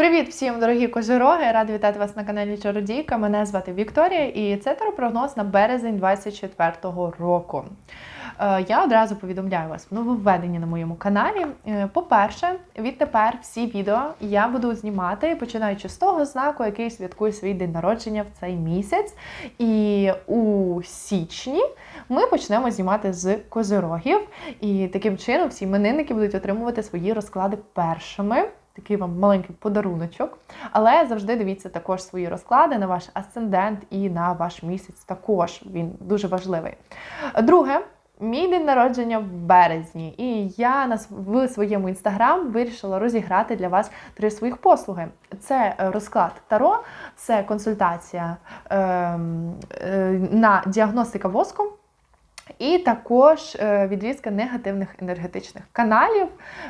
Привіт всім, дорогі козироги! Рада вітати вас на каналі Чародійка. Мене звати Вікторія, і це теропрогноз на березень 2024 року. Е, Я одразу повідомляю вас в нововведення на моєму каналі. Е, По-перше, відтепер всі відео я буду знімати, починаючи з того знаку, який святкує свій день народження в цей місяць. І у січні ми почнемо знімати з козирогів. І таким чином всі іменинники будуть отримувати свої розклади першими. Такий вам маленький подаруночок. Але завжди дивіться також свої розклади на ваш асцендент і на ваш місяць. Також він дуже важливий. Друге. Мій день народження в березні, і я в своєму інстаграм вирішила розіграти для вас три своїх послуги: це е, розклад Таро, це консультація ем, е, на діагностика воском, і також е, відрізка негативних енергетичних каналів.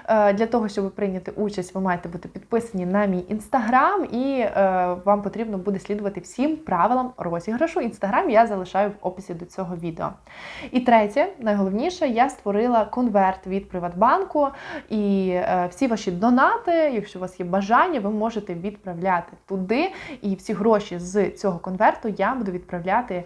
Е, Для того, щоб прийняти участь, ви маєте бути підписані на мій інстаграм, і е, вам потрібно буде слідувати всім правилам розіграшу. Інстаграм я залишаю в описі до цього відео. І третє, найголовніше, я створила конверт від Приватбанку, і всі ваші донати, якщо у вас є бажання, ви можете відправляти туди. І всі гроші з цього конверту я буду відправляти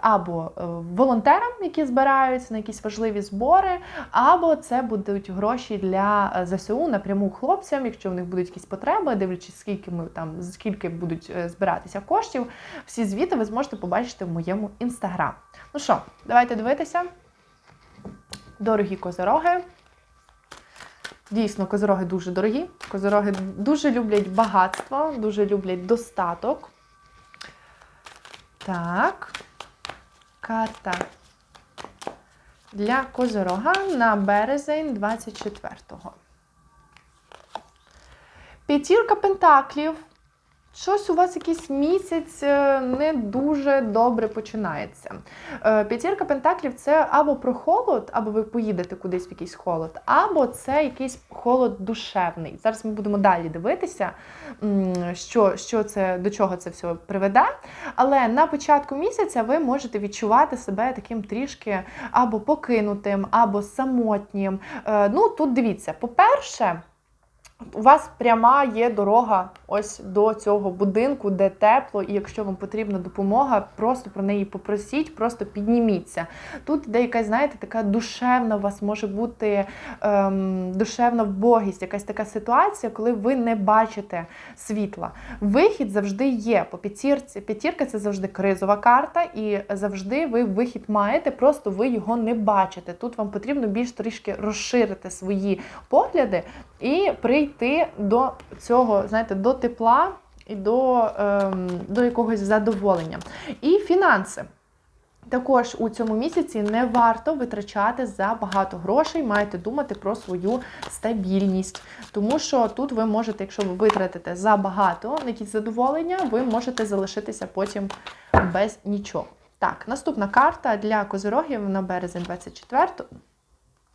або волонтерам, які збираються на якісь важливі збори, або це будуть гроші для е, ЗСУ напряму хлопцям, якщо в них будуть якісь потреби, дивлячись, скільки ми там скільки будуть е, збиратися коштів. Всі звіти ви зможете побачити в моєму інстаграм. Ну що, давайте дивитися. Дорогі козороги. Дійсно, козороги дуже дорогі. Козороги дуже люблять багатство, дуже люблять достаток. Так. Карта для козорога на березень 24-го. П'ятірка пентаклів. Щось у вас якийсь місяць е, не дуже добре починається. Е, П'ятірка пентаклів це або про холод, або ви поїдете кудись в якийсь холод, або це якийсь холод душевний. Зараз ми будемо далі дивитися, що, що це, до чого це все приведе. Але на початку місяця ви можете відчувати себе таким трішки або покинутим, або самотнім. Е, Ну, тут дивіться, по-перше, у вас пряма є дорога ось до цього будинку, де тепло, і якщо вам потрібна допомога, просто про неї попросіть, просто підніміться. Тут де якась, знаєте, така душевна у вас може бути ем, душевна вбогість, якась така ситуація, коли ви не бачите світла. Вихід завжди є. По п'ятірці. П'ятірка це завжди кризова карта, і завжди ви вихід маєте, просто ви його не бачите. Тут вам потрібно більш трішки розширити свої погляди і прийти до цього, знаєте, до тепла і до, ем, до якогось задоволення. І фінанси. Також у цьому місяці не варто витрачати забагато грошей, маєте думати про свою стабільність. Тому що тут ви можете, якщо ви витратите забагато на якісь задоволення, ви можете залишитися потім без нічого. Так, наступна карта для козирогів на березень 24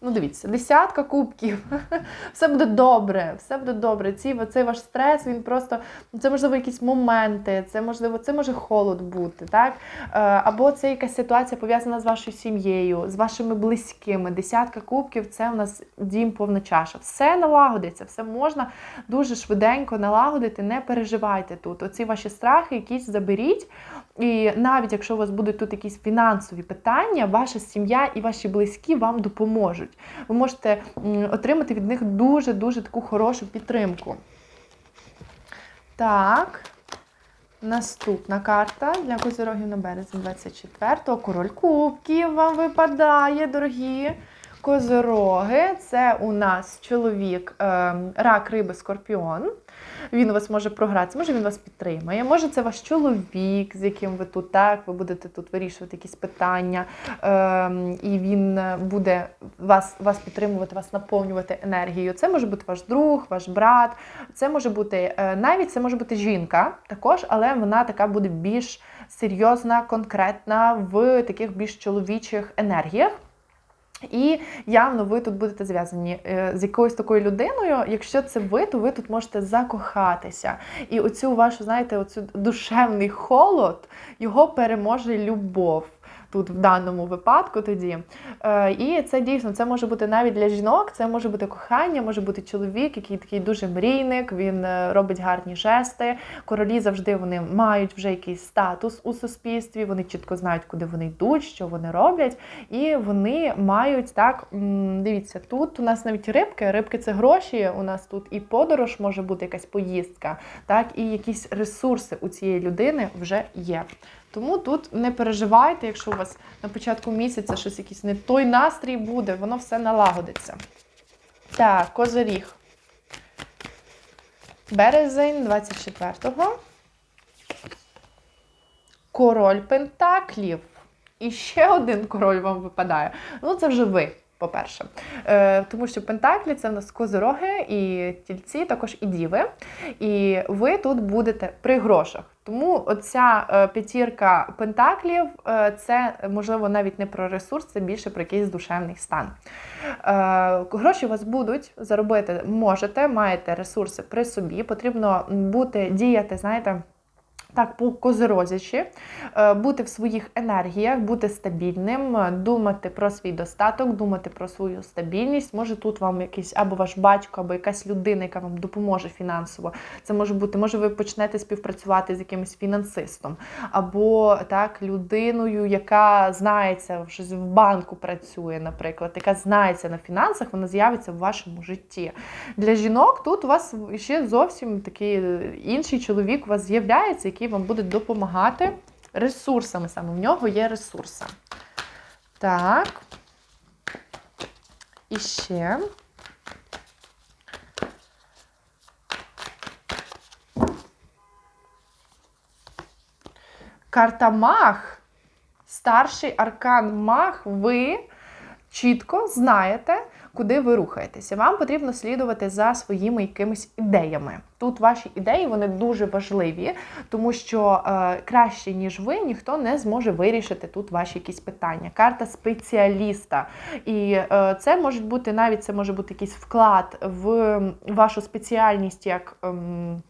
Ну, дивіться, десятка кубків. Все буде добре, все буде добре. Ці, цей ваш стрес, він просто це можливо якісь моменти, це можливо, це може холод бути, так? Е, Або це якась ситуація пов'язана з вашою сім'єю, з вашими близькими. Десятка кубків це у нас дім повна чаша. Все налагодиться, все можна дуже швиденько налагодити. Не переживайте тут. Оці ваші страхи якісь заберіть. І навіть якщо у вас будуть тут якісь фінансові питання, ваша сім'я і ваші близькі вам допоможуть. Ви можете отримати від них дуже-дуже таку хорошу підтримку. Так. Наступна карта для козирогів на березень 24-го. Король кубків вам випадає, дорогі козироги. Це у нас чоловік, ем, рак, риби, скорпіон. Він у вас може програтися, може він вас підтримає. Може, це ваш чоловік, з яким ви тут так, ви будете тут вирішувати якісь питання, ем, і він буде вас, вас підтримувати, вас наповнювати енергією. Це може бути ваш друг, ваш брат, це може бути е, навіть це може бути жінка також, але вона така буде більш серйозна, конкретна в таких більш чоловічих енергіях. І явно ви тут будете зв'язані е, з якоюсь такою людиною. Якщо це ви, то ви тут можете закохатися. І оцю вашу, знаєте, оцю душевний холод його переможе любов. Тут в даному випадку тоді. Е, І це дійсно це може бути навіть для жінок, це може бути кохання, може бути чоловік, який такий дуже мрійник, він е, робить гарні жести. Королі завжди вони мають вже якийсь статус у суспільстві, вони чітко знають, куди вони йдуть, що вони роблять, і вони мають так. Дивіться, тут у нас навіть рибки. Рибки це гроші. У нас тут і подорож може бути якась поїздка, так і якісь ресурси у цієї людини вже є. Тому тут не переживайте, якщо у вас на початку місяця щось якийсь не той настрій буде, воно все налагодиться. Так, козиріг. Березень 24-го. Король Пентаклів. І ще один король вам випадає. Ну, це вже ви, по-перше. Е, тому що Пентаклі це в нас козироги і тільці, також і діви. І ви тут будете при грошах. Тому оця е, п'ятірка пентаклів е, це можливо навіть не про ресурс, це більше про якийсь душевний стан. Е, гроші у вас будуть заробити можете, маєте ресурси при собі. Потрібно бути діяти, знаєте. Так, по козирозячі, е, бути в своїх енергіях, бути стабільним, е, думати про свій достаток, думати про свою стабільність. Може тут вам якийсь або ваш батько, або якась людина, яка вам допоможе фінансово. Це може бути, може, ви почнете співпрацювати з якимось фінансистом, або так, людиною, яка знається, щось в банку працює, наприклад, яка знається на фінансах, вона з'явиться в вашому житті. Для жінок тут у вас ще зовсім такий е, інший чоловік у вас з'являється, який вам буде допомагати ресурсами. Саме в нього є ресурси. Так. І ще. Карта Мах. Старший аркан Мах. Ви чітко знаєте, куди ви рухаєтеся. Вам потрібно слідувати за своїми якимись ідеями. Тут ваші ідеї вони дуже важливі, тому що е, краще, ніж ви, ніхто не зможе вирішити тут ваші якісь питання. Карта спеціаліста. І е, це може бути навіть це може бути якийсь вклад в вашу спеціальність як. Ем,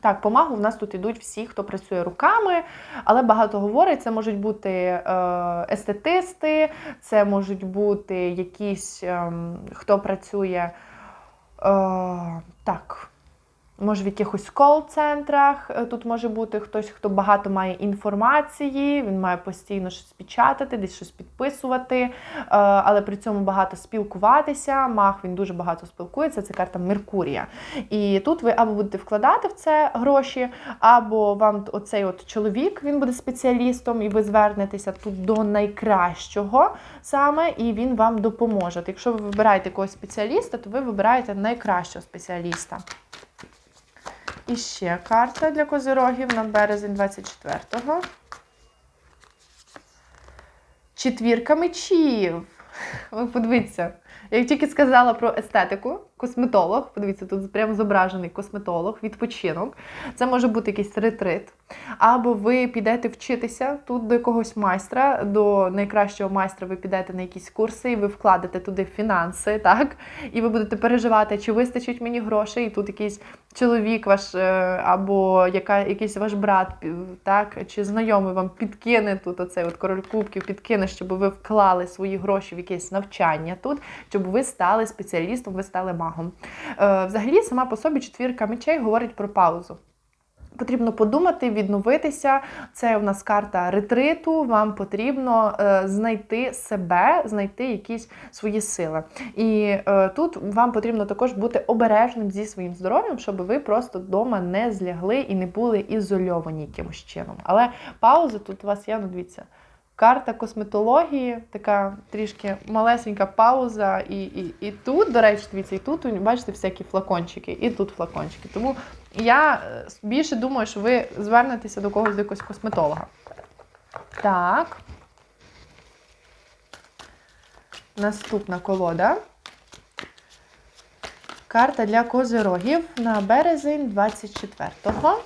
так, помагу в нас тут ідуть всі, хто працює руками, але багато говорить, це можуть бути е, естетисти, це можуть бути якісь, е, хто працює е, так. Може, в якихось кол-центрах е, тут може бути хтось, хто багато має інформації, він має постійно щось печатати, десь щось підписувати, е, але при цьому багато спілкуватися. Мах він дуже багато спілкується. Це карта Меркурія. І тут ви або будете вкладати в це гроші, або вам оцей от чоловік він буде спеціалістом, і ви звернетеся тут до найкращого саме, і він вам допоможе. Якщо ви вибираєте якогось спеціаліста, то ви вибираєте найкращого спеціаліста. І ще карта для козирогів на березень 24-го. Четвірка мечів. Ви подивіться. Я тільки сказала про естетику, косметолог. Подивіться, тут прямо зображений косметолог, відпочинок. Це може бути якийсь ретрит. Або ви підете вчитися тут до якогось майстра, до найкращого майстра ви підете на якісь курси, і ви вкладете туди фінанси, так? І ви будете переживати, чи вистачить мені грошей, і тут якийсь чоловік ваш, е, або яка, якийсь ваш брат, так, чи знайомий вам підкине тут оцей от король кубків, підкине, щоб ви вклали свої гроші в якесь навчання тут, щоб ви стали спеціалістом, ви стали магом. Е, Взагалі, сама по собі четвірка мечей говорить про паузу. Потрібно подумати, відновитися. Це у нас карта ретриту. Вам потрібно е, знайти себе, знайти якісь свої сили. І е, тут вам потрібно також бути обережним зі своїм здоров'ям, щоб ви просто вдома не злягли і не були ізольовані якимось чином. Але пауза тут у вас є, ну дивіться. Карта косметології, така трішки малесенька пауза. І і, і тут, до речі, дивіться, і тут бачите всякі флакончики, і тут флакончики. Тому я е, більше думаю, що ви звернетеся до когось до якогось косметолога. Так. Наступна колода. Карта для козирогів на березень 24-го.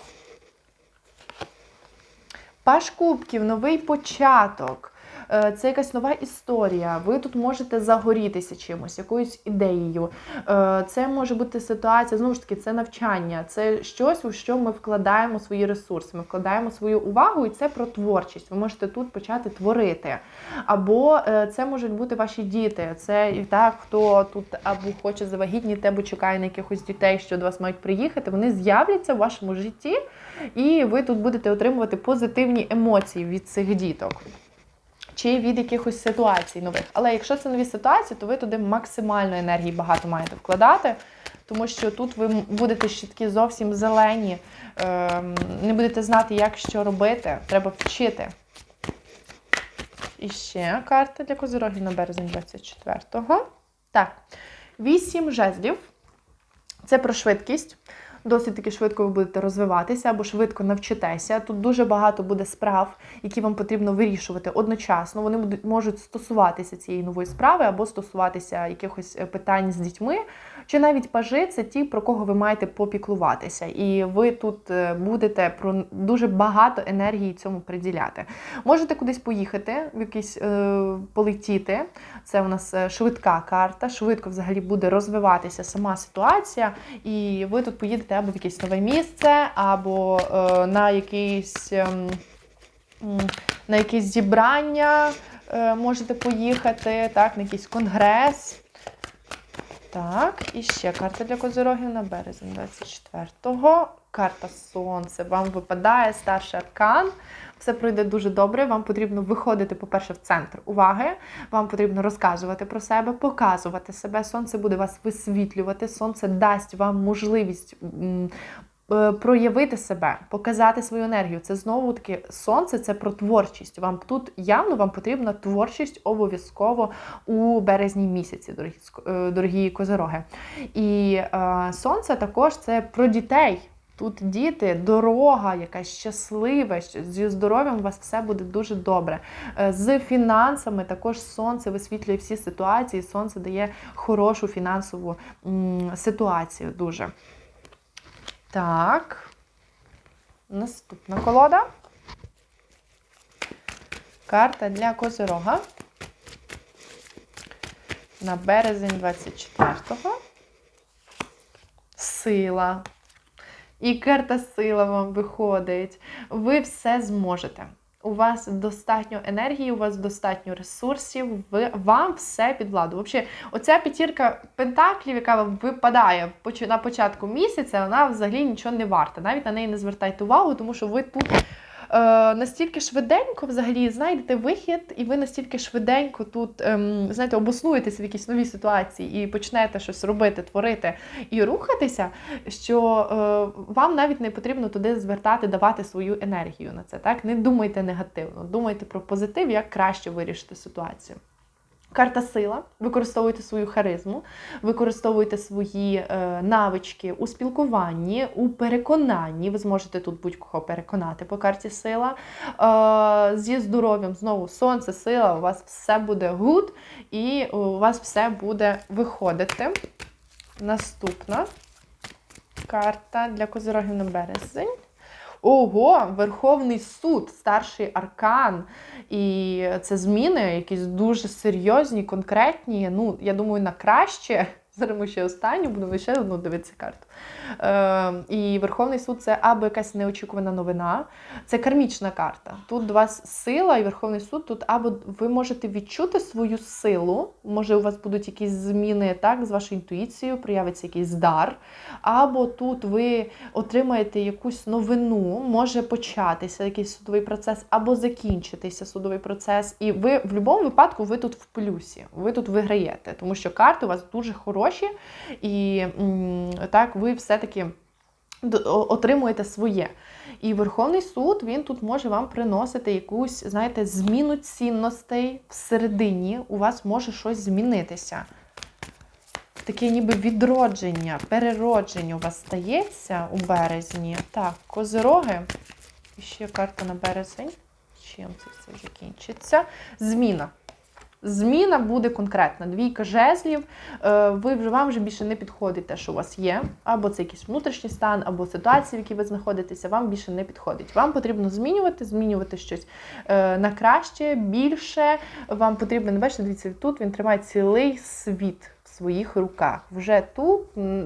Паш кубків, новий початок. Е, Це якась нова історія. Ви тут можете загорітися чимось, якоюсь ідеєю. Е, Це може бути ситуація, знову ж таки, це навчання, це щось, у що ми вкладаємо свої ресурси, ми вкладаємо свою увагу, і це про творчість. Ви можете тут почати творити. Або е, це можуть бути ваші діти. Це так, хто тут або хоче завагітніти, або чекає на якихось дітей, що до вас мають приїхати. Вони з'являться в вашому житті, і ви тут будете отримувати позитивні емоції від цих діток. Чи від якихось ситуацій нових. Але якщо це нові ситуації, то ви туди максимально енергії багато маєте вкладати, тому що тут ви будете ще такі зовсім зелені, ем, не будете знати, як що робити. Треба вчити. І ще карта для козирогів на березень 24-го. Так, 8 жезлів. Це про швидкість. Досить таки швидко ви будете розвиватися або швидко навчитеся. Тут дуже багато буде справ, які вам потрібно вирішувати одночасно. Вони можуть стосуватися цієї нової справи, або стосуватися якихось е, питань з дітьми, чи навіть пажи це ті, про кого ви маєте попіклуватися. І ви тут е, будете про дуже багато енергії цьому приділяти. Можете кудись поїхати, в якийсь е, полетіти. Це у нас е, швидка карта, швидко взагалі буде розвиватися сама ситуація, і ви тут поїдете або в якесь нове місце, або е, на якийсь. ем, на якісь зібрання е, можете поїхати, так, на якийсь конгрес. Так, і ще карта для козирогів на березень 24-го. Карта Сонце. Вам випадає старший аркан. Все пройде дуже добре. Вам потрібно виходити, по-перше, в центр уваги. Вам потрібно розказувати про себе, показувати себе. Сонце буде вас висвітлювати. Сонце дасть вам можливість е, проявити себе, показати свою енергію. Це знову таки сонце, це про творчість. Вам тут явно вам потрібна творчість обов'язково у березні місяці, дорогі, е, дорогі козороги. І е, сонце також це про дітей. Тут діти, дорога, якась щаслива, зі здоров'ям у вас все буде дуже добре. Е, З фінансами також сонце висвітлює всі ситуації. Сонце дає хорошу фінансову ситуацію дуже. Так. Наступна колода. Карта для козирога. На березень 24-го. Сила. І карта сила вам виходить. Ви все зможете. У вас достатньо енергії, у вас достатньо ресурсів, ви, вам все під владу. Взагалі, оця п'ятірка пентаклів, яка вам випадає на початку місяця, вона взагалі нічого не варта. Навіть на неї не звертайте увагу, тому що ви тут настільки швиденько взагалі знайдете вихід, і ви настільки швиденько тут ем, знаєте, обоснуєтеся в якійсь новій ситуації і почнете щось робити, творити і рухатися, що е, вам навіть не потрібно туди звертати, давати свою енергію на це. Так? Не думайте негативно, думайте про позитив, як краще вирішити ситуацію. Карта сила, використовуйте свою харизму, використовуйте свої е, навички у спілкуванні, у переконанні. Ви зможете тут будь-кого переконати по карті сила. Е, зі здоров'ям знову сонце, сила, у вас все буде гуд, і у вас все буде виходити. Наступна карта для козирогів на березень. Ого, Верховний суд, старший аркан. І це зміни якісь дуже серйозні, конкретні. Ну, я думаю, на краще. Зараз ми ще останню, будемо ще одну дивитися карту. Е, і Верховний суд це або якась неочікувана новина, це кармічна карта. Тут до вас сила і Верховний суд, тут або ви можете відчути свою силу, може у вас будуть якісь зміни так, з вашою інтуїцією, проявиться якийсь дар, або тут ви отримаєте якусь новину, може початися якийсь судовий процес, або закінчитися судовий процес. І ви в будь-якому випадку ви тут в плюсі, ви тут виграєте, тому що карти у вас дуже хороші, і так ви все-таки отримуєте своє. І Верховний суд він тут може вам приносити якусь, знаєте, зміну цінностей всередині. У вас може щось змінитися. Таке ніби відродження, переродження у вас стається у березні. Так, козироги. І ще карта на березень. Чим це все закінчиться? Зміна. Зміна буде конкретна. Двійка жезлів, е, ви вже вам вже більше не підходить те, що у вас є, або це якийсь внутрішній стан, або ситуація, в якій ви знаходитеся, вам більше не підходить. Вам потрібно змінювати, змінювати щось е, на краще, більше. Вам потрібно, не бачите, дивіться, тут він тримає цілий світ в своїх руках. Вже тут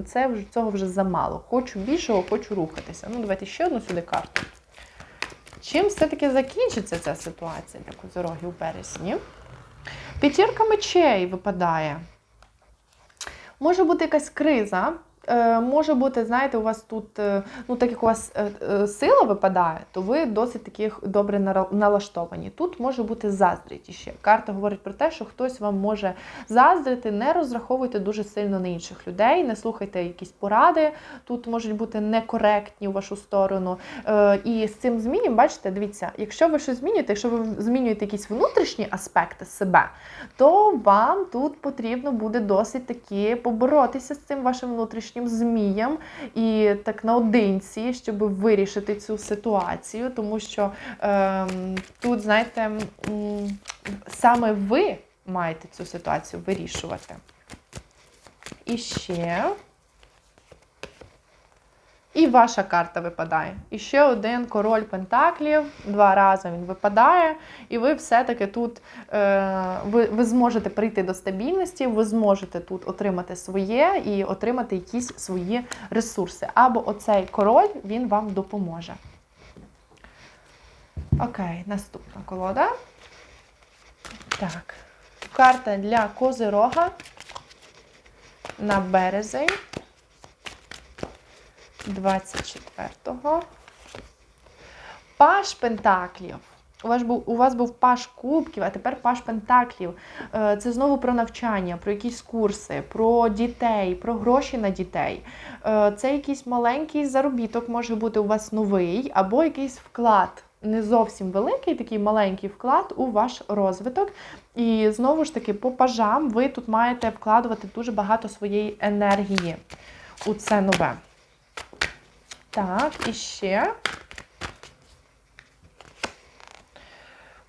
це вже цього вже замало. Хочу більшого, хочу рухатися. Ну, давайте ще одну сюди карту. Чим все-таки закінчиться ця ситуація для козорогів у березні? П'ятірка мечей випадає. Може бути якась криза. Е, Може бути, знаєте, у вас тут, е, ну так як у вас е, сила випадає, то ви досить таких добре налаштовані. Тут може бути заздрість іще. Карта говорить про те, що хтось вам може заздрити, не розраховуйте дуже сильно на інших людей, не слухайте якісь поради, тут можуть бути некоректні у вашу сторону. І з цим змінням, бачите, дивіться, якщо ви щось змінюєте, якщо ви змінюєте якісь внутрішні аспекти себе, то вам тут потрібно буде досить таки поборотися з цим вашим внутрішнім змієм і так наодинці, щоб вирішити цю ситуацію, тому що ем, тут, знаєте, саме ви маєте цю ситуацію вирішувати. І ще. І ваша карта випадає. І ще один король Пентаклів. Два рази він випадає, і ви все-таки тут е, ви, ви зможете прийти до стабільності, ви зможете тут отримати своє і отримати якісь свої ресурси. Або оцей король він вам допоможе. Окей, наступна колода. Так. Карта для Козирога на березень. 24-го. Паш Пентаклів. У вас, був, у вас був паш кубків, а тепер паш пентаклів. Е, Це знову про навчання, про якісь курси, про дітей, про гроші на дітей. Е, Це якийсь маленький заробіток, може бути у вас новий, або якийсь вклад. Не зовсім великий, такий маленький вклад у ваш розвиток. І знову ж таки, по пажам ви тут маєте вкладувати дуже багато своєї енергії у це нове. Так, і ще.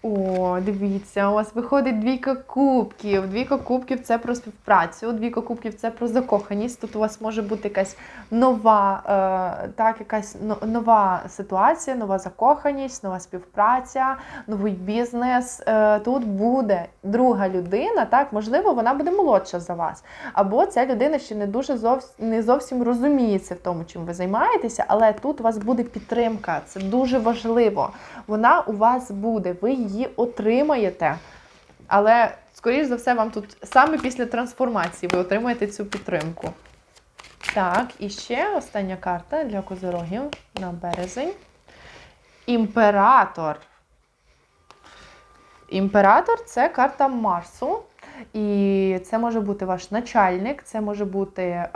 О, дивіться, у вас виходить двійка кубків. Двійка кубків це про співпрацю, двійка кубків це про закоханість. Тут у вас може бути якась нова, е, так, якась нова ситуація, нова закоханість, нова співпраця, новий бізнес. Е, тут буде друга людина, так, можливо, вона буде молодша за вас. Або ця людина ще не дуже зовсім не зовсім розуміється в тому, чим ви займаєтеся, але тут у вас буде підтримка. Це дуже важливо. Вона у вас буде, ви її отримаєте. Але, скоріш за все, вам тут саме після трансформації ви отримаєте цю підтримку. Так, і ще остання карта для козорогів на березень. Імператор. Імператор це карта Марсу. І це може бути ваш начальник, це може бути е,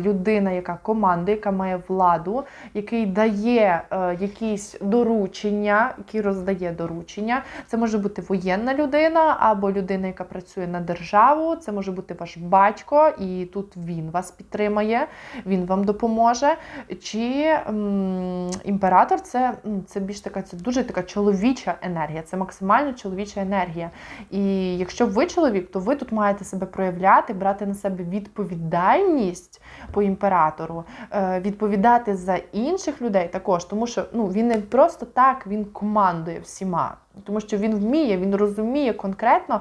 людина, яка команда, яка має владу, який дає е, якісь доручення, який роздає доручення. Це може бути воєнна людина або людина, яка працює на державу. Це може бути ваш батько, і тут він вас підтримає, він вам допоможе. Чи м, імператор це, це більш така, це дуже така чоловіча енергія, це максимально чоловіча енергія. І якщо ви чоловік, то ви тут маєте себе проявляти, брати на себе відповідальність по імператору, е, відповідати за інших людей також, тому що ну, він не просто так він командує всіма. Тому що він вміє, він розуміє конкретно,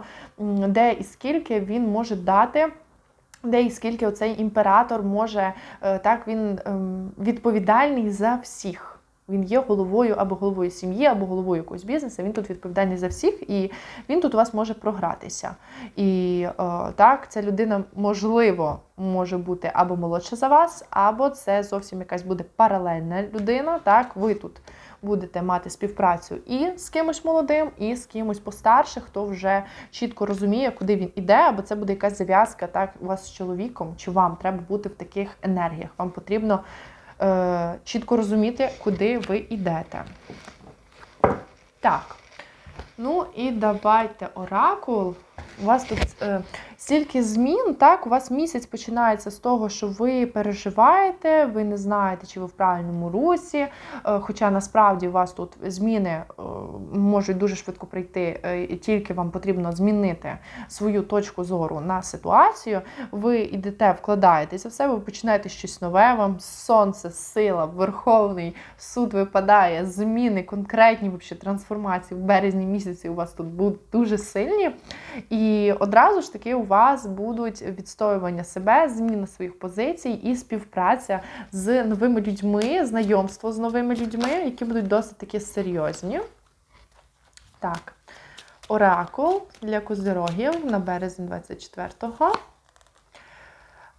де і скільки він може дати. Де і скільки оцей імператор може, е, так він ем, відповідальний за всіх. Він є головою або головою сім'ї, або головою якогось бізнесу. Він тут відповідальний за всіх, і він тут у вас може програтися. І е, так, ця людина можливо може бути або молодша за вас, або це зовсім якась буде паралельна людина. Так, ви тут будете мати співпрацю і з кимось молодим, і з кимось постарше, хто вже чітко розуміє, куди він іде, або це буде якась зав'язка так у вас з чоловіком, чи вам треба бути в таких енергіях. Вам потрібно чітко розуміти, куди ви йдете. Так. Ну і давайте оракул. У вас тут е, стільки змін. Так, у вас місяць починається з того, що ви переживаєте, ви не знаєте, чи ви в правильному русі. Е, Хоча насправді у вас тут зміни е, можуть дуже швидко прийти, е, і тільки вам потрібно змінити свою точку зору на ситуацію. Ви йдете, вкладаєтеся в себе, ви починаєте щось нове. Вам сонце, сила, верховний суд випадає, зміни, конкретні вообще, трансформації в березні місяці у вас тут будуть дуже сильні. І одразу ж таки у вас будуть відстоювання себе, зміна своїх позицій і співпраця з новими людьми, знайомство з новими людьми, які будуть досить таки серйозні. Так, оракул для козирогів на березень 24-го.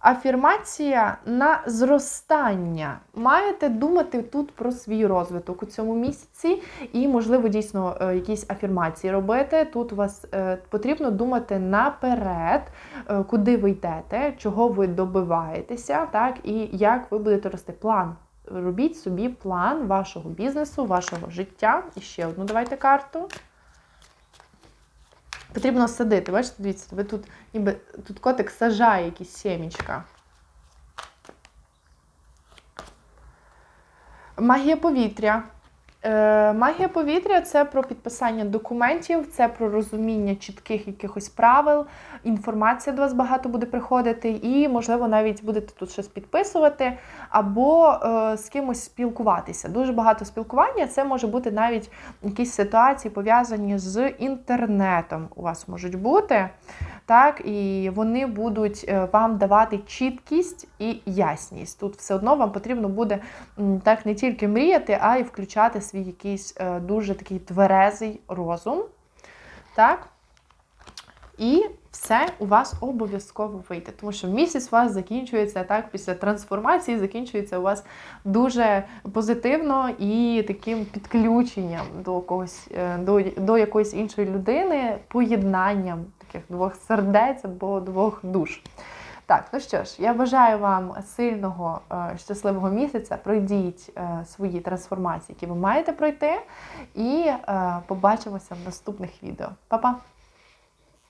Афірмація на зростання. Маєте думати тут про свій розвиток у цьому місяці, і, можливо, дійсно е, якісь афірмації робити. Тут у вас е, потрібно думати наперед, е, куди ви йдете, чого ви добиваєтеся, так, і як ви будете рости. План. Робіть собі план вашого бізнесу, вашого життя. І ще одну давайте карту. Потрібно садити. Бачите, дивіться, ви тут ніби тут котик сажає якісь сімечка. Магія повітря. Е, магія повітря це про підписання документів, це про розуміння чітких якихось правил, інформація до вас багато буде приходити, і, можливо, навіть будете тут щось підписувати або е, з кимось спілкуватися. Дуже багато спілкування. Це може бути навіть якісь ситуації пов'язані з інтернетом. У вас можуть бути. Так, і вони будуть е, вам давати чіткість і ясність. Тут все одно вам потрібно буде так не тільки мріяти, а й включати свій якийсь е, дуже такий тверезий розум. Так? І все у вас обов'язково вийде. Тому що місяць у вас закінчується так, після трансформації, закінчується у вас дуже позитивно і таким підключенням до когось, е, до, до якоїсь іншої людини, поєднанням таких двох сердець або двох душ. Так, ну що ж, я бажаю вам сильного, е, щасливого місяця. Пройдіть е, свої трансформації, які ви маєте пройти, і е, побачимося в наступних відео. Па-па!